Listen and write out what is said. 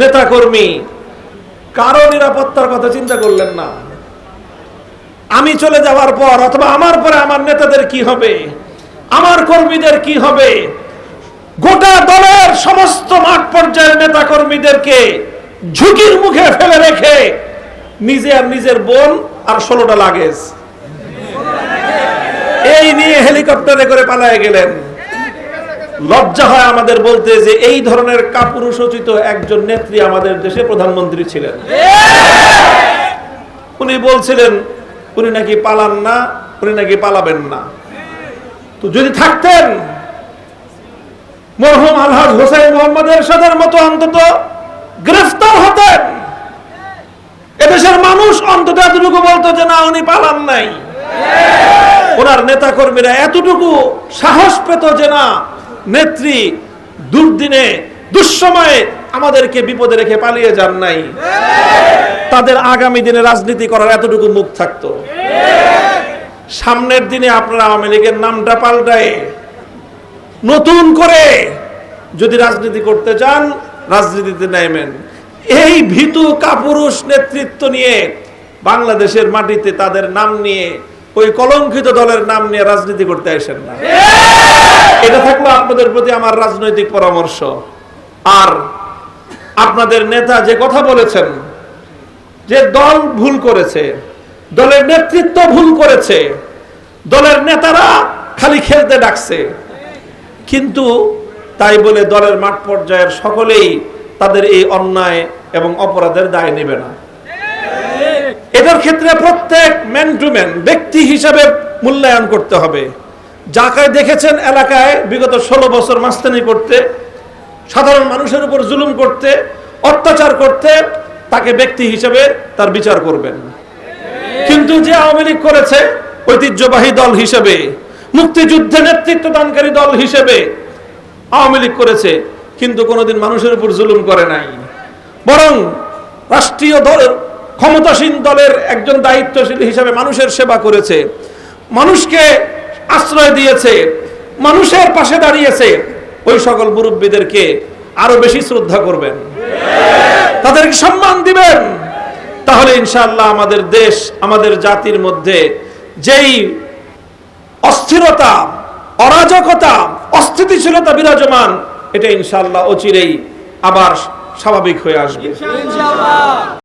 নেতাকর্মী, কারও নিরাপত্তার কথা চিন্তা করলেন না। আমি চলে যাওয়ার পর অথবা আমার পরে আমার নেতাদের কি হবে, আমার কর্মীদের কি হবে, গোটা দলের সমস্ত মাঠ পর্যায়ের নেতা কর্মীদেরকে ঝুঁকির মুখে ফেলে রেখে নিজে আর নিজের বোন আর ষোলোটা লাগেজ। এই নিয়ে হেলিকপ্টারে করে পালায় গেলেন। লজ্জা হয় আমাদের বলতে যে এই ধরনের কাপুরুষোচিত একজন নেত্রী আমাদের দেশে প্রধানমন্ত্রী ছিলেন। উনি বলছিলেন, উনি নাকি পালান না, উনি নাকি পালাবেন না। তো যদি থাকতেন, মরহুম আলহাজ হোসেন মোহাম্মদের সাদের মতো অন্তত গ্রেফতার হতেন। এদেশের মানুষ অন্তত এতটুকু বলতো যে, না, উনি পালান নাই। ওনার নেতা কর্মীরা এতটুকু সাহস পেত যে, না নেত্রী দুর্দিনে, দুঃসময়ে আমাদেরকে বিপদে রেখে পালিয়ে যান নাই। তাদের আগামী দিনে রাজনীতি করার এতটুকু মুখ থাকতো। সামনের দিনে আপনারা আওয়ামী লীগের নামটা পাল্টায়, নতুন করে যদি রাজনীতি করতে চান, রাজনীতিতে নেমেন এই ভীতু কাপুরুষ নেতৃত্ব নিয়ে বাংলাদেশের মাটিতে তাদের নাম নিয়ে ওই কলঙ্কিত দলের নাম নিয়ে রাজনীতি করতে আসেন না। এটা থাকল আপনাদের প্রতি আমার রাজনৈতিক পরামর্শ। আর আপনাদের নেতা যে কথা বলেছেন, যে দল ভুল করেছে, দলের নেতৃত্ব ভুল করেছে, দলের নেতারা খালি খেলতে ডাকছে। কিন্তু তাই বলে দলের মাঠ পর্যায়ের সকলেই তাদের এই অন্যায় এবং অপরাধের দায় নেবে না। এদের ক্ষেত্রে প্রত্যেক ম্যান টু ম্যান ব্যক্তি হিসাবে মূল্যায়ন করতে হবে। যাকে দেখেছেন এলাকায় বিগত ষোলো বছর মাস্তানি করতে, সাধারণ মানুষের উপর জুলুম করতে, অত্যাচার করতে, তাকে ব্যক্তি হিসেবে তার বিচার করবেন। কিন্তু যে আওয়ামী লীগ করেছে, ঐতিহ্যবাহী দল হিসেবে, মুক্তিযুদ্ধে নেতৃত্ব দানকারী দল হিসেবে আওয়ামী লীগ করেছে, কিন্তু কোনোদিন মানুষের উপর জুলুম করে নাই। বরং রাষ্ট্রীয় দল ক্ষমতাসীন দলের একজন দায়িত্বশীল হিসেবে মানুষের সেবা করেছে, মানুষকে আশ্রয় দিয়েছে, মানুষের পাশে দাঁড়িয়েছে, ওই সকল মুরব্বীদেরকে আরও বেশি শ্রদ্ধা করবেন। তাদেরকে সম্মান দিবেন। তাহলে ইনশাআল্লাহ আমাদের দেশ, আমাদের জাতির মধ্যে যেই অস্থিরতা, অরাজকতা, অস্থিতিশীলতা বিরাজমান, এটা ইনশাআল্লাহ অচিরেই আবার স্বাভাবিক হয়ে আসবে।